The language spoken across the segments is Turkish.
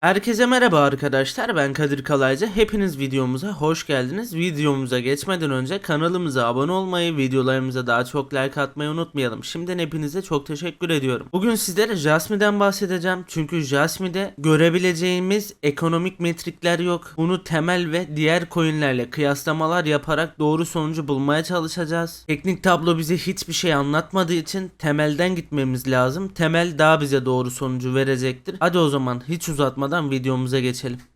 Herkese merhaba arkadaşlar ben Kadir Kalaycı. Hepiniz videomuza hoş geldiniz. Videomuza geçmeden önce kanalımıza abone olmayı videolarımıza daha çok like atmayı unutmayalım. Şimdiden hepinize çok teşekkür ediyorum. Bugün sizlere Jasmine'den bahsedeceğim. Çünkü Jasmine'de görebileceğimiz ekonomik metrikler yok. Bunu temel ve diğer coinlerle kıyaslamalar yaparak doğru sonucu bulmaya çalışacağız. Teknik tablo bize hiçbir şey anlatmadığı için temelden gitmemiz lazım. Temel daha bize doğru sonucu verecektir. Hadi o zaman hiç uzatmadan videomuza geçelim.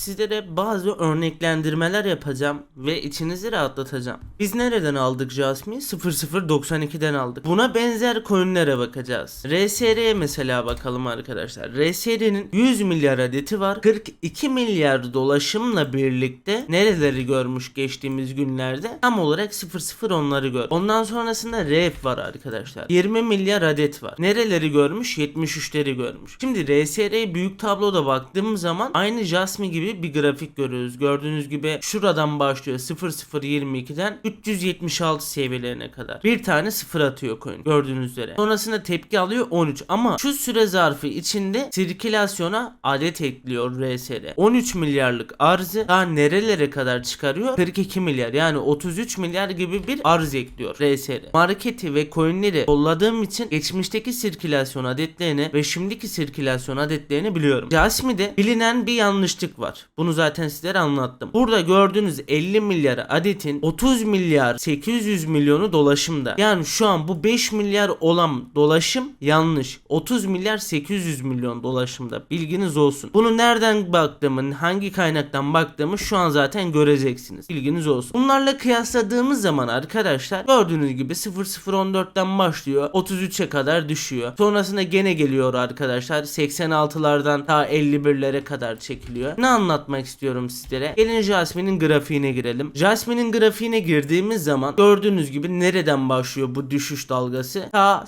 Sizlere bazı örneklendirmeler yapacağım ve içinizi rahatlatacağım. Biz nereden aldık Jasmine'i? 0092'den aldık. Buna benzer coinlere bakacağız. RSR'ye mesela bakalım arkadaşlar. RSR'nin 100 milyar adeti var. 42 milyar dolaşımla birlikte nereleri görmüş geçtiğimiz günlerde? Tam olarak 00 onları gör. Ondan sonrasında RF var arkadaşlar. 20 milyar adet var. Nereleri görmüş? 73'leri görmüş. Şimdi RSR'ye büyük tabloda baktığımız zaman aynı Jasmine gibi bir grafik görüyoruz. Gördüğünüz gibi şuradan başlıyor 0022'den 376 seviyelerine kadar. Bir tane sıfır atıyor coin gördüğünüz üzere. Sonrasında tepki alıyor 13 ama şu süre zarfı içinde sirkülasyona adet ekliyor RSR. 13 milyarlık arzı daha nerelere kadar çıkarıyor? 42 milyar yani 33 milyar gibi bir arz ekliyor RSR. Marketi ve coinleri kolladığım için geçmişteki sirkülasyon adetlerini ve şimdiki sirkülasyon adetlerini biliyorum. Jasmine'de bilinen bir yanlışlık var. Bunu zaten sizlere anlattım. Burada gördüğünüz 50 milyar adetin 30 milyar 800 milyonu dolaşımda. Yani şu an bu 5 milyar olan dolaşım yanlış. 30 milyar 800 milyon dolaşımda. Bilginiz olsun. Bunu nereden baktığımı, hangi kaynaktan baktığımı şu an zaten göreceksiniz. Bilginiz olsun. Bunlarla kıyasladığımız zaman arkadaşlar gördüğünüz gibi 0014'ten başlıyor. 33'e kadar düşüyor. Sonrasında gene geliyor arkadaşlar. 86'lardan ta 51'lere kadar çekiliyor. Ne anlatmak istiyorum sizlere? Gelin Jasmine'in grafiğine girelim. Jasmine'in grafiğine girdiğimiz zaman gördüğünüz gibi nereden başlıyor bu düşüş dalgası? Ta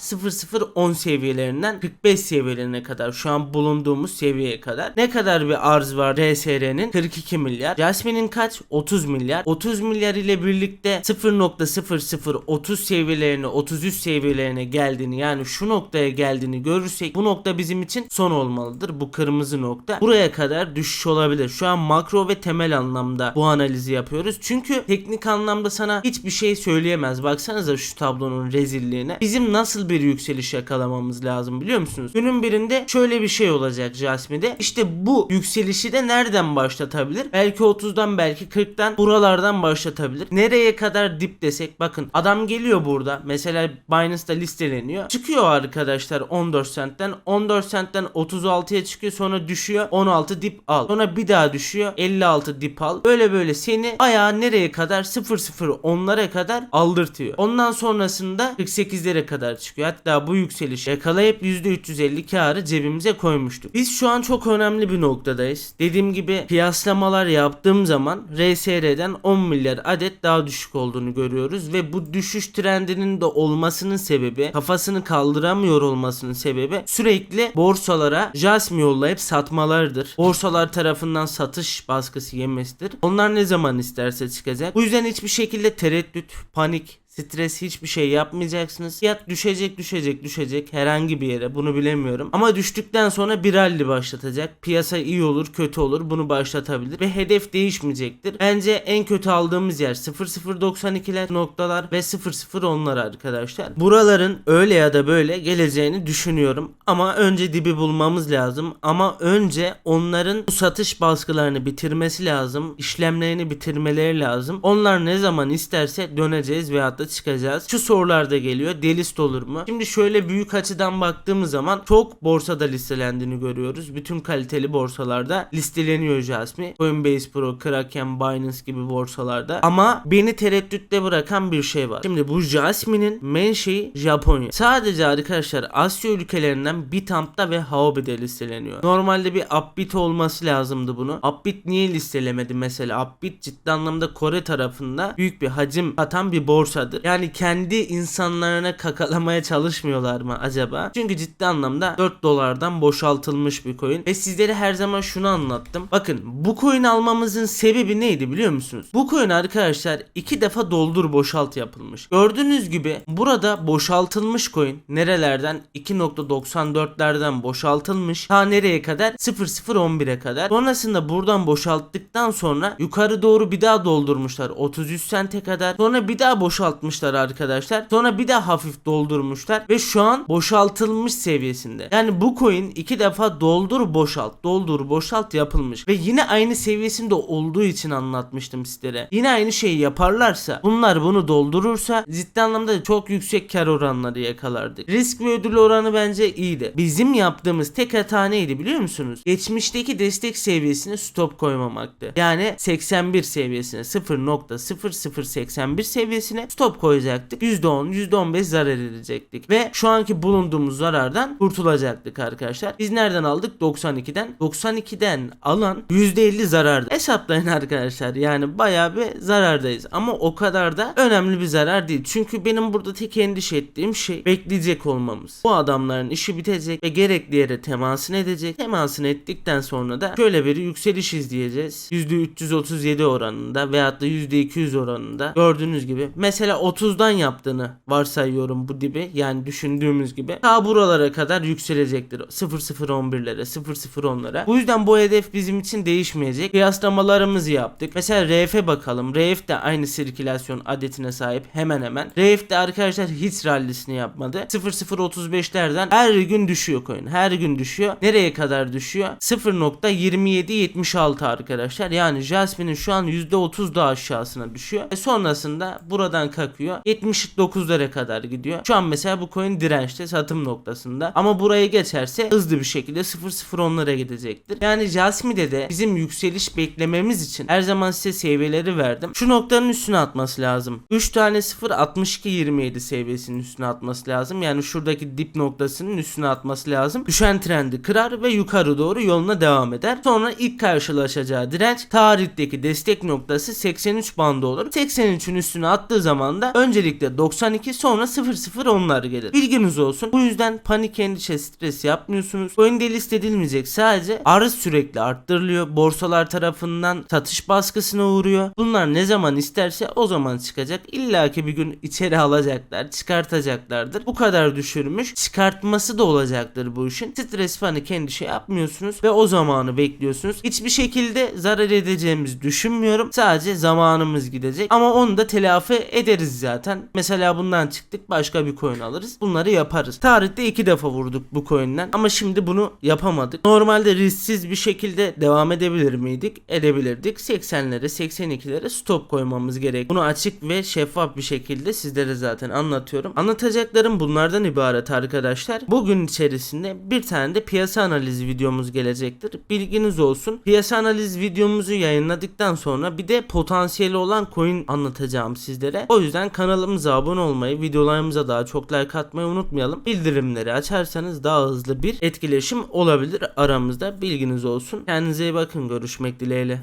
0010 seviyelerinden 45 seviyelerine kadar şu an bulunduğumuz seviyeye kadar. Ne kadar bir arz var RSR'nin? 42 milyar. Jasmine'in kaç? 30 milyar. 30 milyar ile birlikte 0.0030 seviyelerine 33 seviyelerine geldiğini yani şu noktaya geldiğini görürsek bu nokta bizim için son olmalıdır. Bu kırmızı nokta. Buraya kadar düşüş olabilir. Şu an makro ve temel anlamda bu analizi yapıyoruz. Çünkü teknik anlamda sana hiçbir şey söyleyemez. Baksanıza şu tablonun rezilliğine. Bizim nasıl bir yükseliş yakalamamız lazım biliyor musunuz? Günün birinde şöyle bir şey olacak Jasmine'de. İşte bu yükselişi de nereden başlatabilir? Belki 30'dan belki 40'tan buralardan başlatabilir. Nereye kadar dip desek bakın adam geliyor burada. Mesela Binance'da listeleniyor. Çıkıyor arkadaşlar 14 centten. 14 centten 36'ya çıkıyor sonra düşüyor. 16 dip al. Sonra bir daha düşüyor. 56 dip al. Böyle böyle seni ayağı nereye kadar 0-0 onlara kadar aldırtıyor. Ondan sonrasında 48'lere kadar çıkıyor. Hatta bu yükseliş yakalayıp %350 karı cebimize koymuştuk. Biz şu an çok önemli bir noktadayız. Dediğim gibi kıyaslamalar yaptığım zaman RSR'den 10 milyar adet daha düşük olduğunu görüyoruz ve bu düşüş trendinin de olmasının sebebi kafasını kaldıramıyor olmasının sebebi sürekli borsalara jasmi yollayıp satmalardır. Borsalar tarafından satış baskısı yemesidir. Onlar ne zaman isterse çıkacak. Bu yüzden hiçbir şekilde tereddüt, panik, stres hiçbir şey yapmayacaksınız. Fiyat düşecek düşecek düşecek herhangi bir yere bunu bilemiyorum. Ama düştükten sonra bir rally başlatacak. Piyasa iyi olur kötü olur bunu başlatabilir ve hedef değişmeyecektir. Bence en kötü aldığımız yer 0092'ler noktalar ve 00 onlar arkadaşlar. Buraların öyle ya da böyle geleceğini düşünüyorum. Ama önce dibi bulmamız lazım. Ama önce onların bu satış baskılarını bitirmesi lazım. işlemlerini bitirmeleri lazım. Onlar ne zaman isterse döneceğiz veyahut da çıkacağız. Şu sorular da geliyor. Delist olur mu? Şimdi şöyle büyük açıdan baktığımız zaman çok borsada listelendiğini görüyoruz. Bütün kaliteli borsalarda listeleniyor Jasmine. Coinbase Pro, Kraken, Binance gibi borsalarda. Ama beni tereddütte bırakan bir şey var. Şimdi bu Jasmine'in menşei Japonya. Sadece arkadaşlar Asya ülkelerinden Bitamp'ta ve Huobi'de listeleniyor. Normalde bir Upbit olması lazımdı bunu. Upbit niye listelemedi mesela? Upbit ciddi anlamda Kore tarafında büyük bir hacim atan bir borsa vardır. Yani kendi insanlarına kakalamaya çalışmıyorlar mı acaba? Çünkü ciddi anlamda 4 dolardan boşaltılmış bir coin. Ve sizlere her zaman şunu anlattım. Bakın bu coin almamızın sebebi neydi biliyor musunuz? Bu coin arkadaşlar iki defa doldur boşalt yapılmış. Gördüğünüz gibi burada boşaltılmış coin nerelerden 2.94'lerden boşaltılmış. Ta nereye kadar? 0011'e kadar. Sonrasında buradan boşalttıktan sonra yukarı doğru bir daha doldurmuşlar. 33 sente kadar. Sonra bir daha boşaltmışlar arkadaşlar. Sonra bir daha hafif doldurmuşlar ve şu an boşaltılmış seviyesinde. Yani bu coin iki defa doldur boşalt, doldur boşalt yapılmış ve yine aynı seviyesinde olduğu için anlatmıştım sizlere. Yine aynı şeyi yaparlarsa, bunlar bunu doldurursa ciddi anlamda çok yüksek kar oranları yakalardık. Risk ve ödül oranı bence iyiydi. Bizim yaptığımız tek hata neydi biliyor musunuz? Geçmişteki destek seviyesine stop koymamaktı. Yani 81 seviyesine 0.0081 seviyesine stop koyacaktık. %10, %15 zarar edecektik. Ve şu anki bulunduğumuz zarardan kurtulacaktık arkadaşlar. Biz nereden aldık? 92'den. 92'den alan %50 zarardı. Hesaplayın arkadaşlar. Yani bayağı bir zarardayız. Ama o kadar da önemli bir zarar değil. Çünkü benim burada tek endişe ettiğim şey bekleyecek olmamız. Bu adamların işi bitecek ve gerekli yere temasını edecek. Temasını ettikten sonra da şöyle bir yükseliş izleyeceğiz. %337 oranında veyahut da %200 oranında. Gördüğünüz gibi. Mesela 30'dan yaptığını varsayıyorum bu dibi. Yani düşündüğümüz gibi. Ta buralara kadar yükselecektir. 0011'lere, 0010'lara. Bu yüzden bu hedef bizim için değişmeyecek. Kıyaslamalarımızı yaptık. Mesela RF bakalım. RF de aynı sirkülasyon adetine sahip hemen hemen. RF de arkadaşlar hiç rallisini yapmadı. 0035'lerden her gün düşüyor coin. Her gün düşüyor. Nereye kadar düşüyor? 0.2776 arkadaşlar. Yani Jasmine'in şu an %30 daha aşağısına düşüyor. Ve sonrasında buradan kalkıyor. 79'lara kadar gidiyor. Şu an mesela bu coin dirençte satım noktasında. Ama burayı geçerse hızlı bir şekilde 0.010'lara gidecektir. Yani Jasmine'de de bizim yükseliş beklememiz için her zaman size seviyeleri verdim. Şu noktanın üstüne atması lazım. 3 tane 0 62 27 seviyesinin üstüne atması lazım. Yani şuradaki dip noktasının üstüne atması lazım. Düşen trendi kırar ve yukarı doğru yoluna devam eder. Sonra ilk karşılaşacağı direnç tarihteki destek noktası 83 bandı olur. 83'ün üstüne attığı zaman da öncelikle 92 sonra 00 onlar gelir. Bilginiz olsun. Bu yüzden panik endişe stres yapmıyorsunuz. Coin delist edilmeyecek. Sadece arz sürekli arttırılıyor. Borsalar tarafından satış baskısına uğruyor. Bunlar ne zaman isterse o zaman çıkacak. İlla ki bir gün içeri alacaklar. Çıkartacaklardır. Bu kadar düşürmüş. Çıkartması da olacaktır bu işin. Stres panik endişe yapmıyorsunuz ve o zamanı bekliyorsunuz. Hiçbir şekilde zarar edeceğimizi düşünmüyorum. Sadece zamanımız gidecek. Ama onu da telafi ederiz zaten. Mesela bundan çıktık başka bir coin alırız. Bunları yaparız. Tarihte iki defa vurduk bu coin'den. Ama şimdi bunu yapamadık. Normalde risksiz bir şekilde devam edebilir miydik? Edebilirdik. 80'lere 82'lere stop koymamız gerek. Bunu açık ve şeffaf bir şekilde sizlere zaten anlatıyorum. Anlatacaklarım bunlardan ibaret arkadaşlar. Bugün içerisinde bir tane de piyasa analizi videomuz gelecektir. Bilginiz olsun. Piyasa analiz videomuzu yayınladıktan sonra bir de potansiyeli olan coin anlatacağım sizlere. O yüzden kanalımıza abone olmayı, videolarımıza daha çok like atmayı unutmayalım. Bildirimleri açarsanız daha hızlı bir etkileşim olabilir aramızda. Bilginiz olsun. Kendinize iyi bakın. Görüşmek dileğiyle.